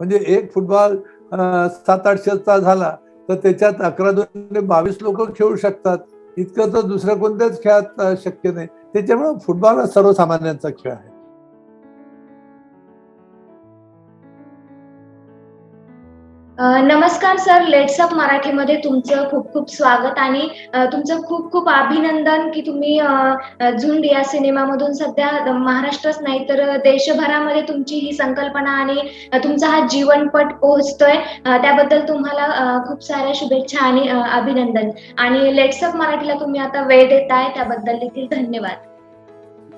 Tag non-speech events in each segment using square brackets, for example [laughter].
म्हणजे एक फुटबॉल सात आठशेचा झाला तर त्याच्यात अकरा दोन बावीस लोक खेळू शकतात. इतकं तर दुसऱ्या कोणत्याच खेळात शक्य नाही. त्याच्यामुळे फुटबॉल हा सर्वसामान्यांचा खेळ आहे. नमस्कार सर लेट्सअप मराठीमध्ये तुमचं खूप खूप स्वागत आणि तुमचं खूप खूप अभिनंदन की तुम्ही झुंड या सिनेमामधून सध्या महाराष्ट्रच नाही तर देशभरामध्ये तुमची ही संकल्पना आणि तुमचा हा जीवनपट पोहोचतोय. त्याबद्दल तुम्हाला खूप साऱ्या शुभेच्छा आणि अभिनंदन. आणि लेट्सअप मराठीला तुम्ही आता वेळ देताय त्याबद्दल देखील धन्यवाद.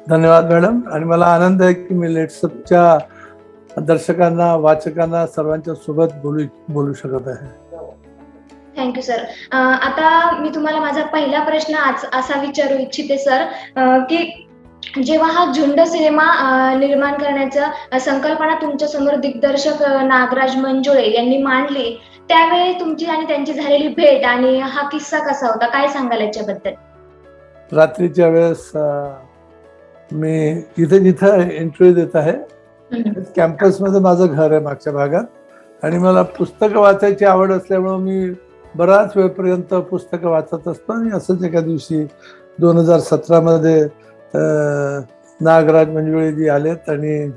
धन्यवाद मॅडम. आणि मला आनंद आहे की मी लेट्सअपच्या दर्शकांना वाचकांना सर्वांच्या सोबत बोलू बोलू शकत आहे. थँक्यू सर आता मी तुम्हाला माझा पहिला प्रश्न आज असा विचारू इच्छिते सर की जेव्हा हा झुंड सिनेमा निर्माण करण्याचं संकल्पना तुमच्यासमोर दिग्दर्शक नागराज मंजुळे यांनी मांडली त्यावेळी तुमची आणि त्यांची झालेली भेट आणि हा किस्सा कसा होता? काय सांगाल याच्याबद्दल? रात्रीच्या वेळेस मी इथे जिथं इंटरव्ह्यू देत आहे. कॅम्पसमध्ये माझं घर आहे मागच्या भागात. आणि मला पुस्तकं वाचायची आवड असल्यामुळं मी बराच वेळपर्यंत पुस्तकं वाचत असतो. आणि असंच एका दिवशी दोन हजार सतरामध्ये नागराज मंजुळेजी आलेत आणि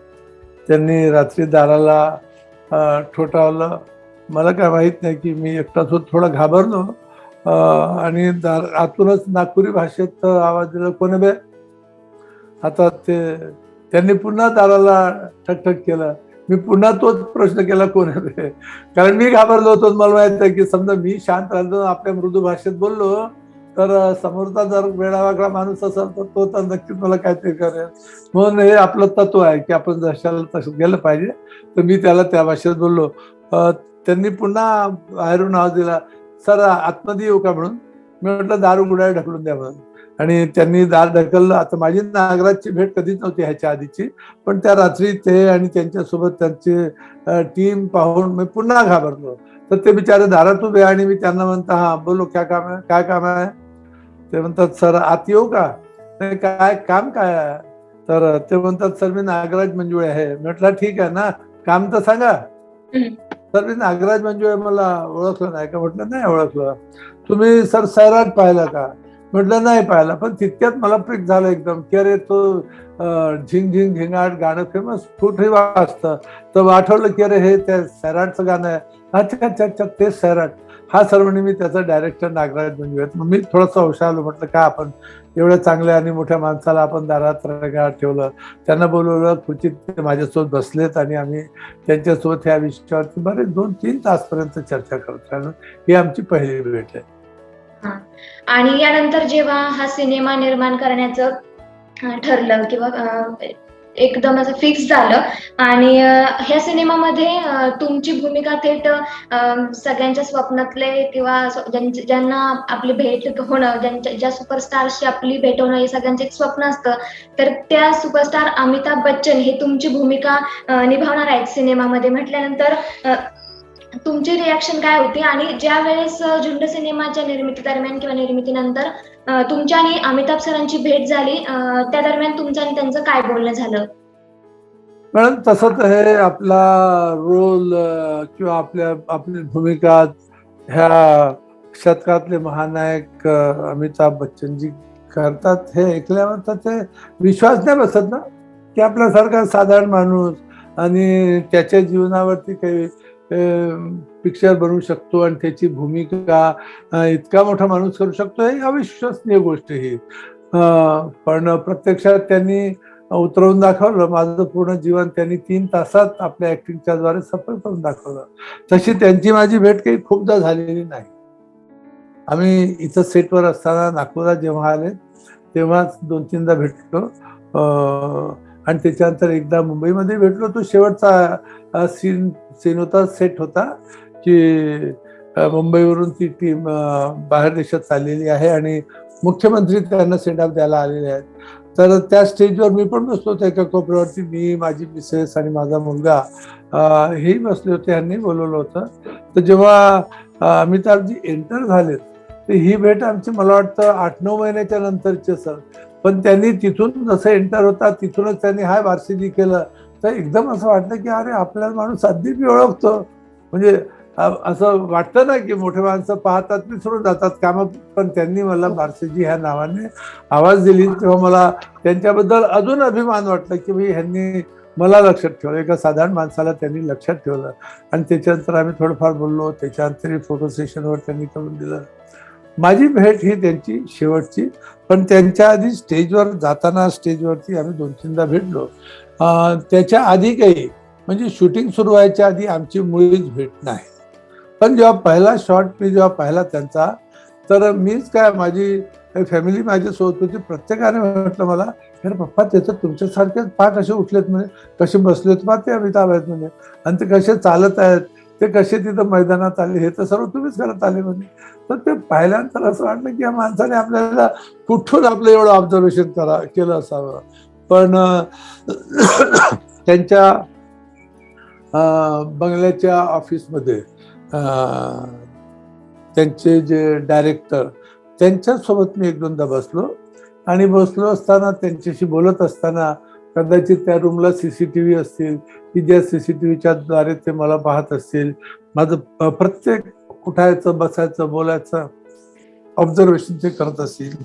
त्यांनी रात्री दाराला ठोठावलं. मला काय माहीत नाही की मी एकटाच होत थोडा घाबरलो. आणि दार आतूनच नागपुरी भाषेत आवाज दिला कोणी बे? आता ते त्यांनी पुन्हा दाराला ठकठक केलं. मी पुन्हा तोच प्रश्न केला कोण कारण मी घाबरलो होतो. मला माहीत आहे की समजा मी शांत राहिलो आपल्या मृदू भाषेत बोललो तर समोरचा जर वेळावागळा माणूस असेल तर तो तर नक्कीच मला काहीतरी करेल. म्हणून हे आपलं तत्व आहे की आपण जशाला तसं गेलं पाहिजे तर मी त्याला त्या भाषेत बोललो. त्यांनी पुन्हा बाहेरून आवाज दिला सर आतमध्ये येऊ का म्हणून? मी म्हटलं दारू गुडाळ ढकलून द्या म्हणून. आणि त्यांनी दार ढकललं आता माझी नागराजची भेट कधीच नव्हती ह्याच्या आधीची पण त्या रात्री ते आणि त्यांच्यासोबत त्यांचे टीम पाहून मी पुन्हा घाबरलो. तर ते बिचारे दारात उभे आणि मी त्यांना म्हणता हा बोलो क्या काम आहे काय काम आहे? ते म्हणतात सर आत येऊ का? "नाही, काय काम काय आहे? तर ते म्हणतात सर मी नागराज मंजुळे आहे. म्हटलं ठीक आहे ना काम तर सांगा. सर मी नागराज मंजुळे मला ओळखलं नाही. का म्हटलं नाही ओळखलं? तुम्ही सर सैराट पाहिला का? म्हटलं नाही पाहिला. पण तितक्यात मला प्रिक झालं एकदम. की अरे तो झिंग झिंग झिंगाट गाणं फेमस कुठे वाजतं? तर आठवलं की अरे हे त्या सैराटचं गाणं आहे. अच्छा अच्छा अच्छा तेच सैराट. हा सर्व मी त्याचा डायरेक्टर नागराज म्हणूयात मग मी थोडंसं हुशार आलो म्हटलं का आपण एवढ्या चांगल्या आणि मोठ्या माणसाला आपण दारात रगाळ ठेवलं? त्यांना बोलवलं खुर्चीत ते माझ्यासोबत बसलेत आणि आम्ही त्यांच्यासोबत ह्या विषयावरती बरेच दोन तीन तासपर्यंत चर्चा करत राहिलो. ही आमची पहिली भेट आहे. आणि यानंतर जेव्हा हा सिनेमा निर्माण करण्याचं ठरलं किंवा एकदम असं फिक्स झालं आणि ह्या सिनेमामध्ये तुमची भूमिका थेट सगळ्यांच्या स्वप्नातले किंवा ज्यांना आपली भेट होणं ज्यांच्या ज्या सुपरस्टारशी आपली भेट होणं हे सगळ्यांचं एक स्वप्न असतं तर त्या सुपरस्टार अमिताभ बच्चन हे तुमची भूमिका निभावणार आहेत सिनेमामध्ये. म्हटल्यानंतर तुमची रिॲक्शन काय होती? आणि ज्या वेळेस झुंड सिनेमाच्या निर्मिती दरम्यान किंवा निर्मितीनंतर तुमच्या आणि अमिताभ सरांची भेट झाली त्या दरम्यान तुमचं आणि त्यांचं काय बोलणं झालं? मॅडम तसंच तर हे आपला रोल किंवा आपल्या आपली भूमिका ह्या शतकातले महानायक अमिताभ बच्चनजी करतात हे ऐकल्यावर तर ते विश्वास नाही बसत ना? की आपल्यासारखा साधारण माणूस आणि त्याच्या जीवनावरती काही पिक्चर बनवू शकतो आणि त्याची भूमिका इतका मोठा माणूस करू शकतो ही अविश्वसनीय गोष्ट ही पण प्रत्यक्षात त्यांनी उतरवून दाखवलं माझं पूर्ण जीवन त्यांनी तीन तासात आपल्या ऍक्टिंगच्या द्वारे सफल करून दाखवलं. तशी त्यांची माझी भेट काही खूपदा झालेली नाही. आम्ही इथं सेटवर असताना नागपूरला जेव्हा आले तेव्हाच दोन तीनदा भेटलो आणि त्याच्यानंतर एकदा मुंबईमध्ये भेटलो. तो शेवटचा सीन सीन होता सेट होता की मुंबईवरून ती टीम बाहेर देशात चाललेली आहे आणि मुख्यमंत्री त्यांना सेंड ऑफ द्यायला आलेले आहेत. तर त्या स्टेजवर मी पण बसलो होतो एका कोपऱ्यावरती. मी माझी मिसेस आणि माझा मुलगा हेही बसले होते यांनी बोलवलं होतं. तर जेव्हा अमिताभजी एंटर झालेत तर ही भेट आमची मला वाटतं आठ नऊ महिन्याच्या नंतरची सर पण त्यांनी तिथून जसं एंटर होता तिथूनच त्यांनी हाय वारसीजी केलं. तर एकदम असं वाटलं की अरे आपल्याला माणूस अगदी मी ओळखतो. म्हणजे असं वाटतं ना की मोठे माणसं पाहतात विसरून जातात कामं. पण त्यांनी मला बारसेजी ह्या नावाने आवाज दिली. तेव्हा मला त्यांच्याबद्दल अजून अभिमान वाटला की भाई ह्यांनी मला लक्षात ठेवलं. एका साधारण माणसाला त्यांनी लक्षात ठेवलं. आणि त्याच्यानंतर आम्ही थोडंफार बोललो. त्याच्यानंतर फोटो सेशनवर त्यांनी करून दिलं. माझी भेट ही त्यांची शेवटची पण त्यांच्या आधी स्टेजवर जाताना स्टेजवरती आम्ही दोन तीनदा भेटलो. त्याच्या आधी काही म्हणजे शूटिंग सुरू व्हायच्या आधी आमची मुळीच भेट नाही. पण जेव्हा पहिला शॉट मी जेव्हा पाहिला त्यांचा तर मीच काय माझी फॅमिली माझ्यासोबत होती प्रत्येकाने म्हटलं मला अरे पप्पा त्याचं तुमच्यासारखेच पा कसे उठलेत म्हणजे कसे बसलेत पा ते अमिताभ आहेत म्हणे आणि ते कसे चालत आहेत ते कसे तिथं मैदानात आले हे तर सर्व तुम्हीच करत आले म्हणजे तर ते पाहिल्यानंतर असं वाटलं की या माणसाने आपल्याला कुठून आपलं एवढं ऑब्झर्वेशन करा केलं असावं. पण [clears throat] त्यांच्या बंगल्याच्या ऑफिसमध्ये त्यांचे जे डायरेक्टर त्यांच्यासोबत मी एक दोनदा बसलो. आणि बसलो असताना त्यांच्याशी बोलत असताना कदाचित त्या रूमला सी सी टी व्ही असतील की ज्या सी सी टी व्हीच्या द्वारे ते मला पाहत असतील. माझं प्रत्येक उठायचं बसायचं बोलायचं ऑब्झर्वेशन ते करत असतील.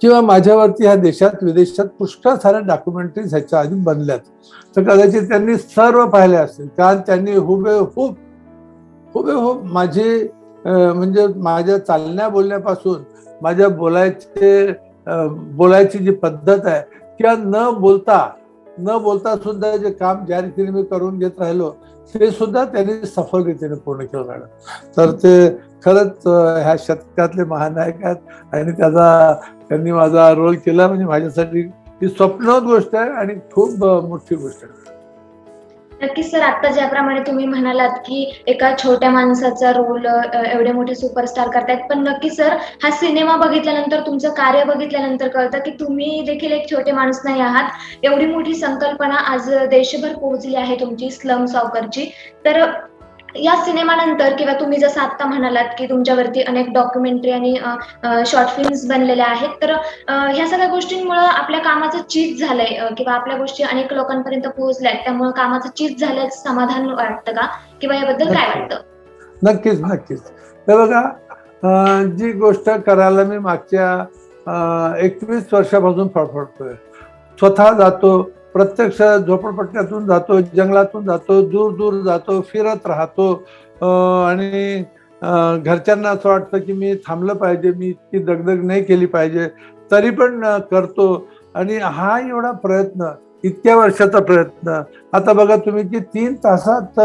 किंवा माझ्यावरती ह्या देशात विदेशात पुष्कळ साऱ्या डॉक्युमेंटरीज ह्याच्या आधी बनल्यात. तर कदाचित त्यांनी सर्व पाहिले असतील कारण त्यांनी हुबेहूब हुबेहूब माझी म्हणजे माझ्या चालण्या बोलण्यापासून माझ्या बोलायचे बोलायची जी पद्धत आहे किंवा न बोलता न बोलता सुद्धा जे काम ज्या रीतीने मी करून घेत राहिलो ते सुद्धा त्यांनी सफल रीतीने पूर्ण केलं मॅडम. तर ते खरंच ह्या शतकातले महानायक आहेत आणि त्याचा त्यांनी माझा रोल केला. म्हणजे माझ्यासाठी ही स्वप्नवत गोष्ट आहे आणि खूप मोठी गोष्ट आहे. नक्कीच सर. आता ज्याप्रमाणे तुम्ही म्हणालात की एका छोट्या माणसाचा रोल एवढे मोठे सुपरस्टार करतायत. पण नक्की सर हा सिनेमा बघितल्यानंतर तुमचं कार्य बघितल्यानंतर कळतं की तुम्ही देखील एक छोटे माणूस नाही आहात. एवढी मोठी संकल्पना आज देशभर पोहोचली आहे तुमची स्लम सॉकरची तर या सिनेमानंतर किंवा तुम्ही जसं आता म्हणालात की तुमच्यावरती अनेक डॉक्युमेंटरी आणि शॉर्ट फिल्म्स बनलेल्या आहेत तर ह्या सगळ्या गोष्टींमुळे आपल्या कामाचं चीज झालंय किंवा आपल्या गोष्टी अनेक लोकांपर्यंत पोहोचल्यात त्यामुळे कामाचं चीज झाल्याचं समाधान वाटतं का? किंवा याबद्दल काय वाटतं? नक्कीच नक्कीच. हे बघा जी गोष्ट करायला मी मागच्या एकवीस वर्षापासून फडफडतोय. स्वतः जातो प्रत्यक्ष झोपडपट्ट्यातून जातो जंगलातून जातो दूर दूर जातो फिरत राहतो. आणि घरच्यांना असं वाटतं की मी थांबलं पाहिजे मी इतकी दगदग नाही केली पाहिजे तरी पण करतो. आणि हा एवढा प्रयत्न इतक्या वर्षाचा प्रयत्न. आता बघा तुम्ही की तीन तासात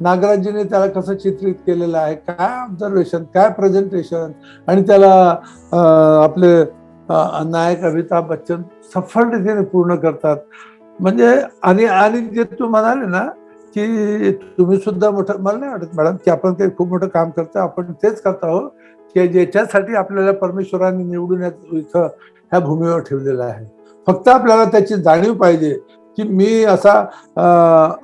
नागराजीने त्याला कसं चित्रित केलेलं आहे? काय ऑब्झर्वेशन काय प्रेझेंटेशन आणि त्याला आपले नायक अमिताभ बच्चन सफल रीतीने पूर्ण करतात. म्हणजे आणि आणि जे तू म्हणाले ना की तुम्ही सुद्धा मोठं मला नाही वाटत मॅडम की आपण काही खूप मोठं काम करतो आपण तेच करत आहोत की ज्याच्यासाठी आपल्याला परमेश्वराने निवडून इथं ह्या भूमीवर ठेवलेलं आहे. फक्त आपल्याला त्याची जाणीव पाहिजे की मी असा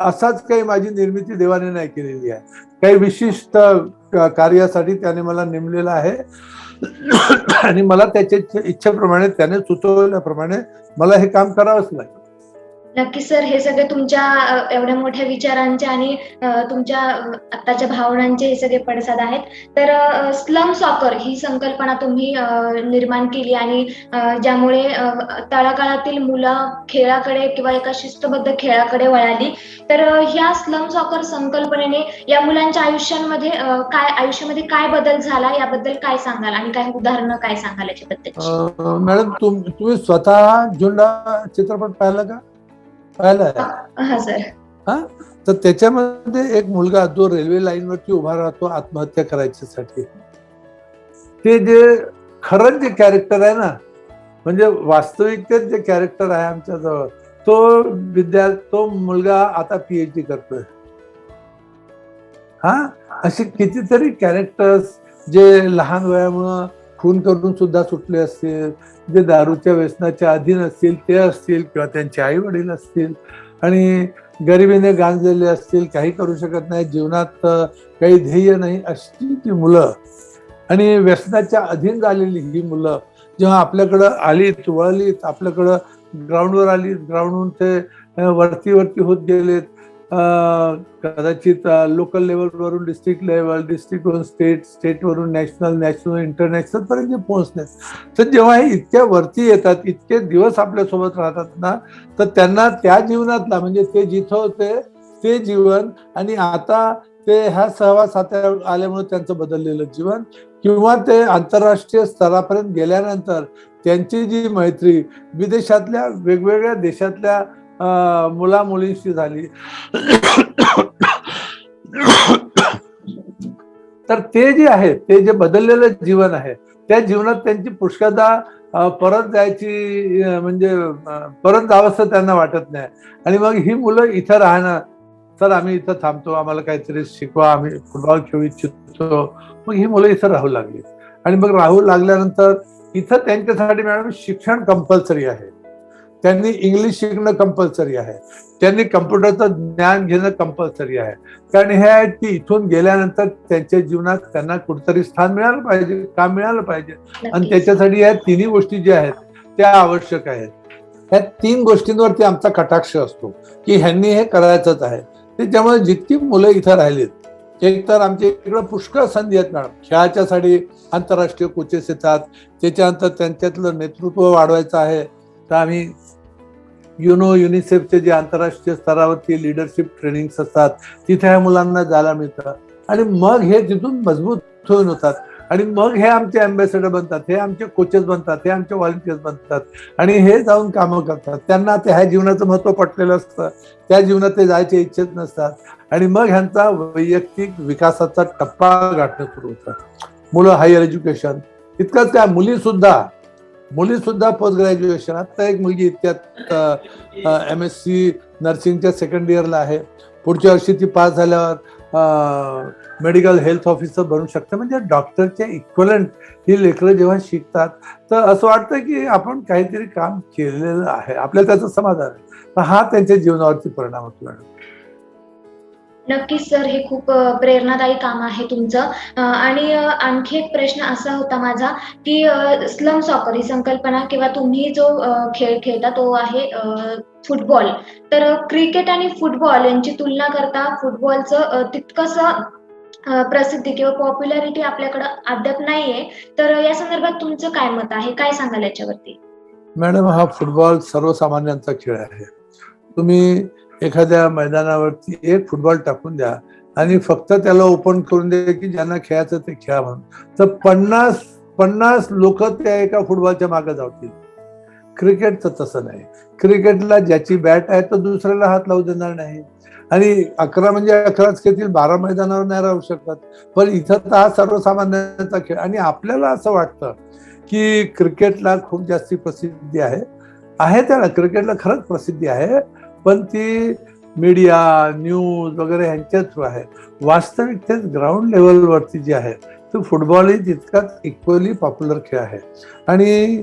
असाच काही माझी निर्मिती देवाने नाही केलेली आहे. काही विशिष्ट कार्यासाठी त्याने मला नेमलेलं आहे. [coughs] आणि मला त्याच्या इच्छे- इच्छेप्रमाणे त्याने सुचवल्याप्रमाणे मला हे काम करावंच लागेल. नक्की सर हे सगळे तुमच्या एवढ्या मोठ्या विचारांचे आणि तुमच्या आत्ताच्या भावनांचे हे सगळे पडसाद आहेत. तर स्लम सॉकर ही संकल्पना तुम्ही निर्माण केली आणि ज्यामुळे तळागाळातील मुलं खेळाकडे किंवा एका शिस्तबद्ध खेळाकडे वळाली. तर ह्या स्लम सॉकर संकल्पनेने या मुलांच्या आयुष्यांमध्ये काय आयुष्यामध्ये काय बदल झाला याबद्दल काय सांगाल आणि काही उदाहरणं काय सांगाल याच्याबद्दल? मॅडम तुम्ही स्वतः झुंडा चित्रपट पाहिला का? आहे हा सर. तर त्याच्यामध्ये एक मुलगा जो रेल्वे लाईनवरती उभा राहतो आत्महत्या करायच्यासाठी. ते जे खरं जे कॅरेक्टर आहे ना म्हणजे वास्तविकतेत जे कॅरेक्टर आहे आमच्या जवळ तो विद्या तो मुलगा आता पीएच डी करतोय. हा? असे कितीतरी कॅरेक्टर्स जे लहान वयामुळं खून करून सुद्धा सुटले असतील जे दारूच्या व्यसनाच्या अधीन असतील ते असतील किंवा त्यांचे आई वडील असतील आणि गरिबीने गांजलेले असतील काही करू शकत नाही जीवनात काही ध्येय नाही अशी ती मुलं. आणि व्यसनाच्या अधीन झालेली ही मुलं जेव्हा आपल्याकडं आलीत वळलीत आपल्याकडं ग्राउंडवर आलीत ग्राउंडहून ते वरती वरती होत गेलेत कदाचित लोकल लेवलवरून डिस्ट्रिक्ट लेवल डिस्ट्रिक्टवरून स्टेट स्टेटवरून नॅशनल नॅशनल इंटरनॅशनल पर्यंत पोहोचण्यात तर जेव्हा हे इतक्या वरती येतात इतके दिवस आपल्यासोबत राहतात ना तर त्यांना त्या जीवनातला म्हणजे ते जिथं होते ते जीवन आणि आता ते ह्या सहवासात आल्यामुळे त्यांचं बदललेलं जीवन किंवा ते आंतरराष्ट्रीय स्तरापर्यंत गेल्यानंतर त्यांची जी मैत्री विदेशातल्या वेगवेगळ्या देशातल्या मुला मुलींशी झाली. तर ते जे आहे ते जे बदललेलं जीवन आहे त्या जीवनात त्यांची पुष्कळदा परत जायची म्हणजे परत जावंसं त्यांना वाटत नाही. आणि मग ही मुलं इथं राहणं तर आम्ही इथं थांबतो आम्हाला काहीतरी शिकवा आम्ही फुटबॉल खेळू इच्छितो. मग ही मुलं इथं राहू लागली. आणि मग राहू लागल्यानंतर इथं त्यांच्यासाठी मॅडम शिक्षण कंपल्सरी आहे. त्यांनी इंग्लिश शिकणं कंपल्सरी आहे. त्यांनी कम्प्युटरचं ज्ञान घेणं कंपल्सरी आहे. कारण हे आहे की इथून गेल्यानंतर त्यांच्या जीवनात त्यांना कुठतरी स्थान मिळालं पाहिजे काम मिळालं पाहिजे. आणि. त्याच्यासाठी या तिन्ही गोष्टी ज्या आहेत त्या आवश्यक आहेत. ह्या तीन गोष्टींवरती आमचा कटाक्ष असतो की ह्यांनी हे करायचंच आहे. त्याच्यामुळे जितकी मुलं इथं राहिलीत एक तर आमच्या इकडं पुष्कळ संधी आहेत मॅडम. खेळाच्यासाठी आंतरराष्ट्रीय कोचेस येतात. त्याच्यानंतर त्यांच्यातलं नेतृत्व वाढवायचं आहे. तर आम्ही युनो युनिसेफचे जे आंतरराष्ट्रीय स्तरावरती लिडरशिप ट्रेनिंग्स असतात तिथे ह्या मुलांना जायला मिळतं. आणि मग हे तिथून मजबूत होऊन होतात. आणि मग हे आमचे अँबॅसेडर बनतात हे आमचे कोचेस बनतात हे आमचे व्हॉलंटियर्स बनतात. आणि हे जाऊन कामं करतात. त्यांना ते ह्या जीवनाचं महत्त्व पटलेलं असतं. त्या जीवनात ते जायचे इच्छित नसतात. आणि मग ह्यांचा वैयक्तिक विकासाचा टप्पा गाठणं सुरू होतं. मुलं हायर एज्युकेशन इतकंच काय मुलीसुद्धा मुली सुद्धा पोस्ट ग्रॅज्युएशन आता एक मुलगी इतक्यात एम एस सी नर्सिंगच्या सेकंड इयरला आहे. पुढच्या वर्षी ती पास झाल्यावर मेडिकल हेल्थ ऑफिसर बनू शकते. म्हणजे डॉक्टरच्या इक्वलंट ही लेकरं जेव्हा शिकतात तर असं वाटतं की आपण काहीतरी काम केलेलं आहे. आपल्याला त्याचं समाधान आहे. तर हा त्यांच्या जीवनावरती परिणाम होतो मॅडम. नक्कीच सर हे खूप प्रेरणादायी काम आहे तुमचं. आणि आणखी एक प्रश्न असा होता माझा की स्लम सॉकर ही संकल्पना किंवा तुम्ही जो खेळ खेळता तो आहे फुटबॉल तर क्रिकेट आणि फुटबॉल यांची तुलना करता फुटबॉलचं तितकंसं प्रसिद्धी किंवा पॉप्युलॅरिटी आपल्याकडे अद्याप नाहीये. तर या संदर्भात तुमचं काय मत आहे? काय सांगाल याच्यावरती? मॅडम हा फुटबॉल सर्वसामान्यांचा खेळ आहे. तुम्ही एखाद्या मैदानावरती एक फुटबॉल टाकून द्या आणि फक्त त्याला ओपन करून द्या की ज्यांना खेळायचं ते खेळा म्हणून. तर पन्नास पन्नास लोक त्या एका फुटबॉलच्या मागे जातील. क्रिकेटचं तसं नाही. क्रिकेटला ज्याची बॅट आहे तो दुसऱ्याला हात लावू देणार नाही. आणि अकरा म्हणजे अकराच खेळतील बारा मैदानावर नाही राहू शकत. पण इथं तर हा सर्वसामान्यांचा खेळ. आणि आपल्याला असं वाटतं की क्रिकेटला खूप जास्ती प्रसिद्धी आहे. आहे त्याला. क्रिकेटला खरंच प्रसिद्धी आहे. पण ती मीडिया न्यूज वगैरे ह्यांच्या थ्रू आहे. वास्तविकतेत ग्राउंड लेवलवरती जी आहे तो फुटबॉलही तितकाच इक्वली पॉप्युलर खेळ आहे. आणि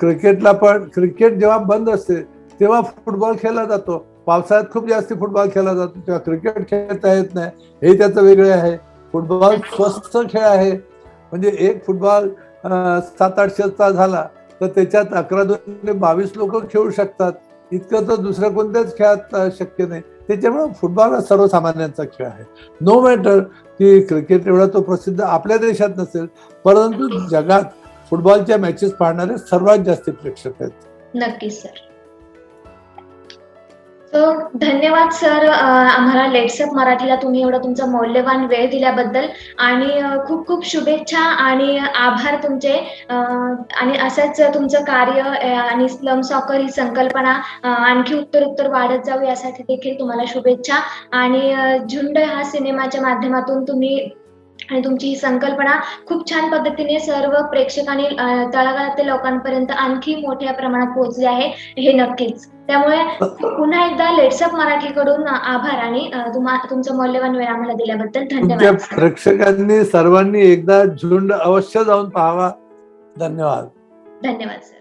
क्रिकेटला पण क्रिकेट जेव्हा बंद असते तेव्हा फुटबॉल खेळला जातो. पावसाळ्यात खूप जास्त फुटबॉल खेळला जातो तेव्हा क्रिकेट खेळता येत नाही. हे त्याचं वेगळे आहे. फुटबॉल स्वस्त खेळ आहे. म्हणजे एक फुटबॉल सात आठशेचा झाला तर त्याच्यात अकरा दोन बावीस लोक खेळू शकतात. इतकं तर दुसऱ्या कोणत्याच खेळात शक्य नाही. त्याच्यामुळे फुटबॉल हा सर्वसामान्यांचा खेळ आहे. नो मॅटर की क्रिकेट एवढा तो प्रसिद्ध आपल्या देशात नसेल परंतु जगात फुटबॉलच्या मॅचेस पाहणारे सर्वात जास्त प्रेक्षक आहेत. नक्की सर धन्यवाद सर आम्हाला लेट्सअप मराठीला तुम्ही एवढा तुमचा मौल्यवान वेळ दिल्याबद्दल आणि खूप खूप शुभेच्छा आणि आभार तुमचे. आणि असंच तुमचं कार्य आणि स्लम सॉकर ही संकल्पना आणखी उत्तर उत्तर वाढत जावी यासाठी देखील तुम्हाला शुभेच्छा. आणि झुंड हा सिनेमाच्या माध्यमातून तुम्ही आणि तुमची ही संकल्पना खूप छान पद्धतीने सर्व प्रेक्षकांनी अ, तळागाळातील लोकांपर्यंत आणखी मोठ्या प्रमाणात पोहोचले आहे हे नक्कीच. त्यामुळे पुन्हा एकदा लेट्सअप मराठीकडून आभार आणि तुमचं मौल्यवान वेळ आम्हाला दिल्याबद्दल धन्यवाद. प्रेक्षकांनी सर्वांनी एकदा झुंड अवश्य जाऊन पाहावा. धन्यवाद. धन्यवाद सर